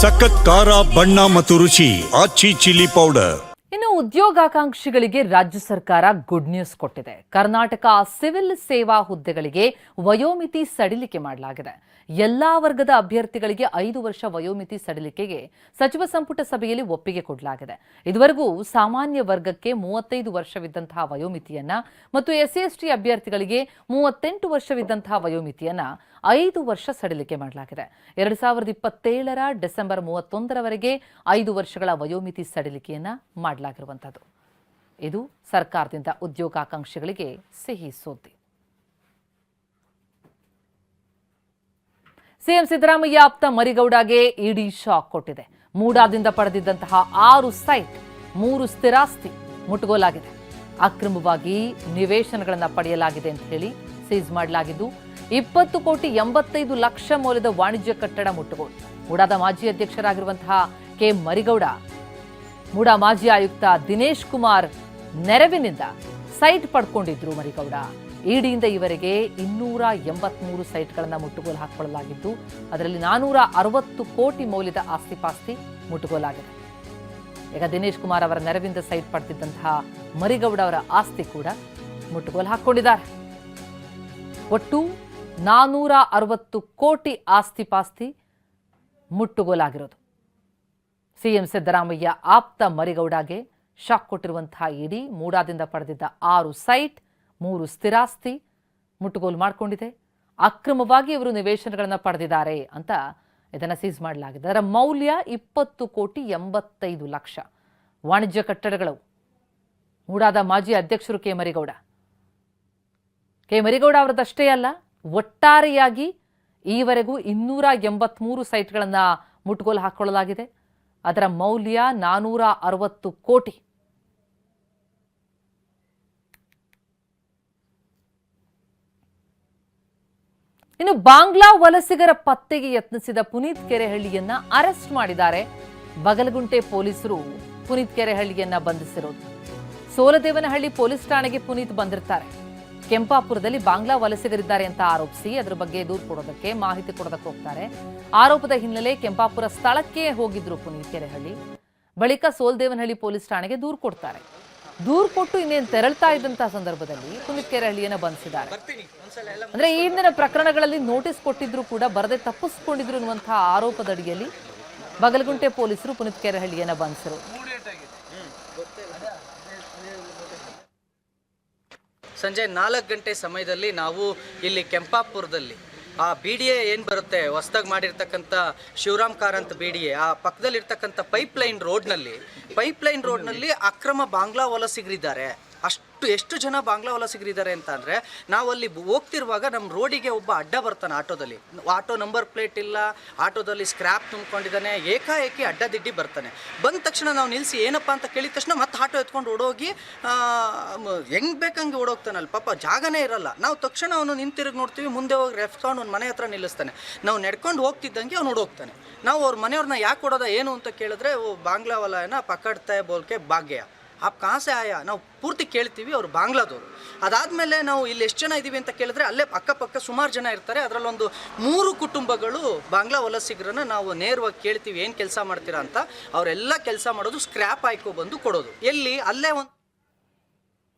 ಸಖತ್ ಖಾರ, ಬಣ್ಣ ಮತ್ತು ರುಚಿ, ಆಚಿ ಚಿಲ್ಲಿ ಪೌಡರ್. ಇನ್ನು ಉದ್ಯೋಗಾಕಾಂಕ್ಷಿಗಳಿಗೆ ರಾಜ್ಯ ಸರ್ಕಾರ ಗುಡ್ ನ್ಯೂಸ್ ಕೊಟ್ಟಿದೆ. ಕರ್ನಾಟಕ ಸಿವಿಲ್ ಸೇವಾ ಹುದ್ದೆಗಳಿಗೆ ವಯೋಮಿತಿ ಸಡಿಲಿಕೆ ಮಾಡಲಾಗಿದೆ. ಎಲ್ಲಾ ವರ್ಗದ ಅಭ್ಯರ್ಥಿಗಳಿಗೆ ಐದು ವರ್ಷ ವಯೋಮಿತಿ ಸಡಿಲಿಕೆಗೆ ಸಚಿವ ಸಂಪುಟ ಸಭೆಯಲ್ಲಿ ಒಪ್ಪಿಗೆ ಕೊಡಲಾಗಿದೆ. ಇದುವರೆಗೂ ಸಾಮಾನ್ಯ ವರ್ಗಕ್ಕೆ ಮೂವತ್ತೈದು ವರ್ಷವಿದ್ದಂತಹ ವಯೋಮಿತಿಯನ್ನ ಮತ್ತು ಎಸ್ಸಿ ಎಸ್ಟಿ ಅಭ್ಯರ್ಥಿಗಳಿಗೆ ಮೂವತ್ತೆಂಟು ವರ್ಷವಿದ್ದಂತಹ ವಯೋಮಿತಿಯನ್ನ ಐದು ವರ್ಷ ಸಡಿಲಿಕೆ ಮಾಡಲಾಗಿದೆ. ಎರಡು ಸಾವಿರದ ಇಪ್ಪತ್ತೇಳರ ಡಿಸೆಂಬರ್ ಮೂವತ್ತೊಂದರವರೆಗೆ ಐದು ವರ್ಷಗಳ ವಯೋಮಿತಿ ಸಡಿಲಿಕೆಯನ್ನ ಮಾಡಲಾಗಿರುವಂಥದ್ದು. ಇದು ಸರ್ಕಾರದಿಂದ ಉದ್ಯೋಗಾಕಾಂಕ್ಷಿಗಳಿಗೆ ಸಿಹಿ ಸುದ್ದಿ. ಸಿಎಂ ಸಿದ್ದರಾಮಯ್ಯ ಆಪ್ತ ಮರಿಗೌಡಗೆ ಇಡಿ ಶಾಕ್ ಕೊಟ್ಟಿದೆ. ಮೂಡಾದಿಂದ ಪಡೆದಿದ್ದಂತಹ ಆರು ಸೈಟ್, ಮೂರು ಸ್ಥಿರಾಸ್ತಿ ಮುಟ್ಟುಗೋಲಾಗಿದೆ. ಅಕ್ರಮವಾಗಿ ನಿವೇಶನಗಳನ್ನು ಪಡೆಯಲಾಗಿದೆ ಅಂತ ಹೇಳಿ ಸೀಸ್ ಮಾಡಲಾಗಿದ್ದು ಇಪ್ಪತ್ತು ಕೋಟಿ ಎಂಬತ್ತೈದು ಲಕ್ಷ ಮೌಲ್ಯದ ವಾಣಿಜ್ಯ ಕಟ್ಟಡ ಮುಟ್ಟುಗೋಲು ಮೂಡಾದ ಮಾಜಿ ಅಧ್ಯಕ್ಷರಾಗಿರುವಂತಹ ಕೆ ಮರಿಗೌಡ, ಮುಡಾ ಮಾಜಿ ಆಯುಕ್ತ ದಿನೇಶ್ ಕುಮಾರ್ ನೆರವಿನಿಂದ ಸೈಟ್ ಪಡ್ಕೊಂಡಿದ್ರು ಮರಿಗೌಡ. ಇಡಿಯಿಂದ ಇವರಿಗೆ ಇನ್ನೂರ ಎಂಬತ್ಮೂರು ಸೈಟ್ಗಳನ್ನು ಮುಟ್ಟುಗೋಲು ಹಾಕಿಕೊಳ್ಳಲಾಗಿದ್ದು, ಅದರಲ್ಲಿ ನಾನೂರ ಅರವತ್ತು ಕೋಟಿ ಮೌಲ್ಯದ ಆಸ್ತಿಪಾಸ್ತಿ ಮುಟ್ಟುಗೋಲಾಗಿದೆ. ಈಗ ದಿನೇಶ್ ಕುಮಾರ್ ಅವರ ನೆರವಿಂದ ಸೈಟ್ ಪಡೆದಿದ್ದಂತಹ ಮರಿಗೌಡ ಅವರ ಆಸ್ತಿ ಕೂಡ ಮುಟ್ಟುಗೋಲು ಹಾಕೊಂಡಿದ್ದಾರೆ ಒಟ್ಟು ನಾನೂರ ಅರವತ್ತು ಕೋಟಿ ಆಸ್ತಿ ಪಾಸ್ತಿ ಮುಟ್ಟುಗೋಲಾಗಿರೋದು. ಸಿಎಂ ಸಿದ್ದರಾಮಯ್ಯ ಆಪ್ತ ಮರಿಗೌಡಗೆ ಶಾಕ್ ಕೊಟ್ಟಿರುವಂತಹ ಇಡಿ ಮೂಡಾದಿಂದ ಪಡೆದಿದ್ದ ಆರು ಸೈಟ್, ಮೂರು ಸ್ಥಿರಾಸ್ತಿ ಮುಟ್ಟುಗೋಲು ಮಾಡಿಕೊಂಡಿದೆ. ಅಕ್ರಮವಾಗಿ ಇವರು ನಿವೇಶನಗಳನ್ನು ಪಡೆದಿದ್ದಾರೆ ಅಂತ ಇದನ್ನು ಸೀಸ್ ಮಾಡಲಾಗಿದೆ. ಅದರ ಮೌಲ್ಯ ಇಪ್ಪತ್ತು ಕೋಟಿ ಎಂಬತ್ತೈದು ಲಕ್ಷ. ವಾಣಿಜ್ಯ ಕಟ್ಟಡಗಳು. ಮೂಡಾದ ಮಾಜಿ ಅಧ್ಯಕ್ಷರು ಕೆ ಮರಿಗೌಡ. ಕೆ ಮರಿಗೌಡ ಅವರದಷ್ಟೇ ಅಲ್ಲ ಒಟ್ಟಾರೆಯಾಗಿ ಈವರೆಗೂ ಇನ್ನೂರ ಎಂಬತ್ಮೂರು ಸೈಟ್ಗಳನ್ನು ಮುಟ್ಗೋಲು ಹಾಕ್ಕೊಳ್ಳಲಾಗಿದೆ. ಅದರ ಮೌಲ್ಯ ನಾನೂರ ಅರವತ್ತು ಕೋಟಿ. ಇನ್ನು ಬಾಂಗ್ಲಾ ವಲಸಿಗರ ಪತ್ತೆಗೆ ಯತ್ನಿಸಿದ ಪುನೀತ್ ಕೆರೆಹಳ್ಳಿಯನ್ನ ಅರೆಸ್ಟ್ ಮಾಡಿದ್ದಾರೆ. ಬಗಲಗುಂಟೆ ಪೊಲೀಸರು ಪುನೀತ್ ಕೆರೆಹಳ್ಳಿಯನ್ನ ಬಂಧಿಸಿರೋದು. ಸೋಲದೇವನಹಳ್ಳಿ ಪೊಲೀಸ್ ಠಾಣೆಗೆ ಪುನೀತ್ ಬಂದಿರ್ತಾರೆ. ಕೆಂಪಾಪುರದಲ್ಲಿ ಬಾಂಗ್ಲಾ ವಲಸಿಗರಿದ್ದಾರೆ ಅಂತ ಆರೋಪಿಸಿ ಅದರ ಬಗ್ಗೆ ದೂರು ಕೊಡೋದಕ್ಕೆ ಮಾಹಿತಿ ಕೊಡೋದಕ್ಕೆ ಹೋಗ್ತಾರೆ. ಆರೋಪದ ಹಿನ್ನೆಲೆ ಕೆಂಪಾಪುರ ಸ್ಥಳಕ್ಕೆ ಹೋಗಿದ್ರು ಪುನೀತ್ ಕೆರೆಹಳ್ಳಿ. ಬಳಿಕ ಸೋಲ್ದೇವನಹಳ್ಳಿ ಪೊಲೀಸ್ ಠಾಣೆಗೆ ದೂರು ಕೊಡ್ತಾರೆ. ದೂರು ಕೊಟ್ಟು ಇನ್ನೇನು ತೆರಳ್ತಾ ಇದ್ದಂತಹ ಸಂದರ್ಭದಲ್ಲಿ ಪುನೀತ್ ಕೆರೆಹಳ್ಳಿಯನ್ನ ಬಂಧಿಸಿದ್ದಾರೆ. ಅಂದ್ರೆ ಈ ಹಿಂದಿನ ಪ್ರಕರಣಗಳಲ್ಲಿ ನೋಟಿಸ್ ಕೊಟ್ಟಿದ್ರು ಕೂಡ ಬರದೆ ತಪ್ಪಿಸ್ಕೊಂಡಿದ್ರು ಅನ್ನುವಂತಹ ಆರೋಪದಡಿಯಲ್ಲಿ ಬಗಲಗುಂಟೆ ಪೊಲೀಸರು ಪುನೀತ್ ಕೆರೆಹಳ್ಳಿಯನ್ನ ಬಂಧಿಸಿರು. ಸಂಜೆ ನಾಲ್ಕು ಗಂಟೆ ಸಮಯದಲ್ಲಿ ನಾವು ಇಲ್ಲಿ ಕೆಂಪಾಪುರದಲ್ಲಿ ಆ ಬಿ ಡಿ ಎ ಏನು ಬರುತ್ತೆ, ಹೊಸ್ದಾಗಿ ಮಾಡಿರ್ತಕ್ಕಂಥ Shivaram Karanth B D A ಆ ಪಕ್ಕದಲ್ಲಿರ್ತಕ್ಕಂಥ ಪೈಪ್ ಲೈನ್ ರೋಡ್ನಲ್ಲಿ ಪೈಪ್ ಲೈನ್ ರೋಡ್ನಲ್ಲಿ ಅಕ್ರಮ ಬಾಂಗ್ಲಾ ವಲಸಿಗರಿದ್ದಾರೆ. ಅಷ್ಟು ಎಷ್ಟು ಜನ ಬಾಂಗ್ಲಾ ವಲಸಿಗರಿದ್ದಾರೆ ಅಂತ ಅಂದರೆ ನಾವು ಅಲ್ಲಿ ಹೋಗ್ತಿರುವಾಗ ನಮ್ಮ ರೋಡಿಗೆ ಒಬ್ಬ ಅಡ್ಡ ಬರ್ತಾನೆ ಆಟೋದಲ್ಲಿ. ಆಟೋ ನಂಬರ್ ಪ್ಲೇಟ್ ಇಲ್ಲ, ಆಟೋದಲ್ಲಿ ಸ್ಕ್ರ್ಯಾಪ್ ತುಂಬಿಕೊಂಡಿದ್ದಾನೆ, ಏಕಾಏಕಿ ಅಡ್ಡದಿಡ್ಡಿ ಬರ್ತಾನೆ. ಬಂದ ತಕ್ಷಣ ನಾವು ನಿಲ್ಲಿಸಿ ಏನಪ್ಪ ಅಂತ ಕೇಳಿದ ತಕ್ಷಣ ಮತ್ತೆ ಆಟೋ ಎತ್ಕೊಂಡು ಓಡೋಗಿ ಹೆಂಗೆ ಬೇಕಂಗೆ ಓಡೋಗ್ತಾನಲ್ಲ, ಪಾಪ ಜಾಗನೇ ಇರಲ್ಲ. ನಾವು ತಕ್ಷಣ ಅವನು ನಿಂತಿರುಗಿ ನೋಡ್ತೀವಿ, ಮುಂದೆ ಹೋಗಿ ರೆಫ್ಕೊಂಡು ಒಂದು ಮನೆ ಹತ್ರ ನಿಲ್ಲಿಸ್ತಾನೆ. ನಾವು ನಡ್ಕೊಂಡು ಹೋಗ್ತಿದ್ದಂಗೆ ಅವ್ನು ಓಡೋಗ್ತಾನೆ. ನಾವು ಅವ್ರ ಮನೆಯವ್ರನ್ನ ಯಾಕೆ ಓಡೋದ ಏನು ಅಂತ ಕೇಳಿದ್ರೆ ಬಾಂಗ್ಲಾ ವಲಯನ ಪಕಡ್ತಾ, ಬೋಲ್ಕೆ, ಭಾಗ್ಯ. ಆ ಕಾಸೆ ಆಯಾ? ನಾವು ಪೂರ್ತಿ ಕೇಳ್ತೀವಿ, ಅವರು ಬಾಂಗ್ಲಾದವರು. ಅದಾದಮೇಲೆ ನಾವು ಇಲ್ಲಿ ಎಷ್ಟು ಜನ ಇದ್ದೀವಿ ಅಂತ ಕೇಳಿದ್ರೆ ಅಲ್ಲೇ ಅಕ್ಕಪಕ್ಕ ಸುಮಾರು ಜನ ಇರ್ತಾರೆ. ಅದರಲ್ಲೊಂದು ಮೂರು ಕುಟುಂಬಗಳು ಬಾಂಗ್ಲಾ ವಲಸಿಗರನ್ನ ನಾವು ನೇರವಾಗಿ ಕೇಳ್ತೀವಿ, ಏನು ಕೆಲಸ ಮಾಡ್ತೀರಾ ಅಂತ. ಅವರೆಲ್ಲ ಕೆಲಸ ಮಾಡೋದು ಸ್ಕ್ರ್ಯಾಪ್ ಆಯ್ಕೊ ಬಂದು ಕೊಡೋದು. ಎಲ್ಲಿ? ಅಲ್ಲೇ ಒಂದು